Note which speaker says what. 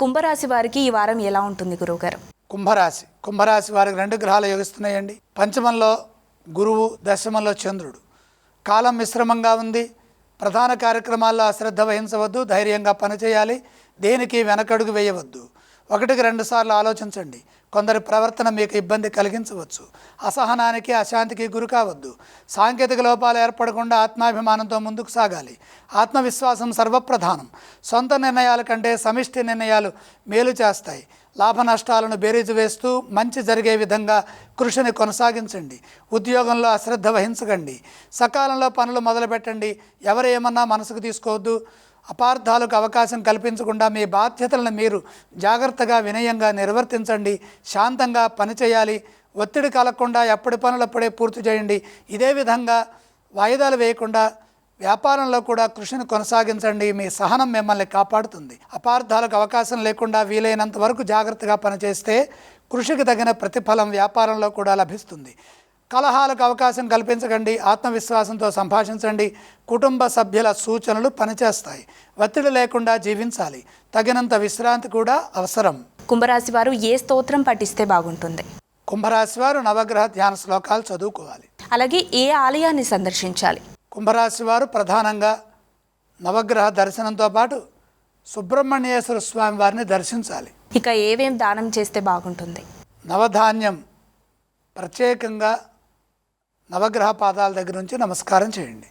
Speaker 1: కుంభరాశి వారికి ఈ వారం ఎలా ఉంటుంది గురువుగారు?
Speaker 2: కుంభరాశి. కుంభరాశి వారికి రెండు గ్రహాలు యోగిస్తున్నాయండి. పంచమంలో గురువు దశమంలో చంద్రుడు. కాలం మిశ్రమంగా ఉంది. ప్రధాన కార్యక్రమాల్లో అశ్రద్ధ వహించవద్దు ధైర్యంగా పనిచేయాలి. దేనికి వెనకడుగు వేయవద్దు. ఒకటికి రెండు సార్లు ఆలోచించండి. కొందరి ప్రవర్తన మీకు ఇబ్బంది కలిగించవచ్చు. అసహనానికి అశాంతికి గురి కావద్దు. సాంకేతిక లోపాలు ఏర్పడకుండా ఆత్మాభిమానంతో ముందుకు సాగాలి. ఆత్మవిశ్వాసం సర్వప్రధానం. సొంత నిర్ణయాల కంటే సమిష్టి నిర్ణయాలు మేలు చేస్తాయి. లాభ నష్టాలను బేరీజు వేస్తూ మంచి జరిగే విధంగా కృషిని కొనసాగించండి. ఉద్యోగంలో అశ్రద్ధ వహించకండి. సకాలంలో పనులు మొదలుపెట్టండి. ఎవరు ఏమన్నా మనసుకు తీసుకోవద్దు. అపార్థాలకు అవకాశం కల్పించకుండా మీ బాధ్యతలను మీరు జాగ్రత్తగా వినయంగా నిర్వర్తించండి. శాంతంగా పనిచేయాలి ఒత్తిడి కలగకుండా ఎప్పటి పనులప్పుడే పూర్తి చేయండి. ఇదే విధంగా వాయిదాలు వేయకుండా వ్యాపారంలో కూడా కృషిని కొనసాగించండి. మీ సహనం మిమ్మల్ని కాపాడుతుంది. అపార్థాలకు అవకాశం లేకుండా వీలైనంత వరకు జాగ్రత్తగా పనిచేస్తే కృషికి తగిన ప్రతిఫలం వ్యాపారంలో కూడా లభిస్తుంది. కలహాలకు అవకాశం కల్పించకండి ఆత్మవిశ్వాసంతో సంభాషించండి కుటుంబ సభ్యుల సూచనలు పనిచేస్తాయి. ఒత్తిడి లేకుండా జీవించాలి. తగినంత విశ్రాంతి కూడా అవసరం.
Speaker 1: కుంభరాశి వారు ఏ స్తోత్రం పఠిస్తే బాగుంటుంది?
Speaker 2: కుంభరాశి వారు నవగ్రహ ధ్యాన శ్లోకాలు చదువుకోవాలి.
Speaker 1: అలాగే ఏ ఆలయాన్ని సందర్శించాలి?
Speaker 2: కుంభరాశి వారు ప్రధానంగా నవగ్రహ దర్శనంతో పాటు సుబ్రహ్మణ్యేశ్వర స్వామి వారిని దర్శించాలి.
Speaker 1: ఇక ఏవేం దానం చేస్తే బాగుంటుంది?
Speaker 2: నవధాన్యం ప్రత్యేకంగా నవగ్రహ పాదాల దగ్గర నుంచి నమస్కారం చేయండి.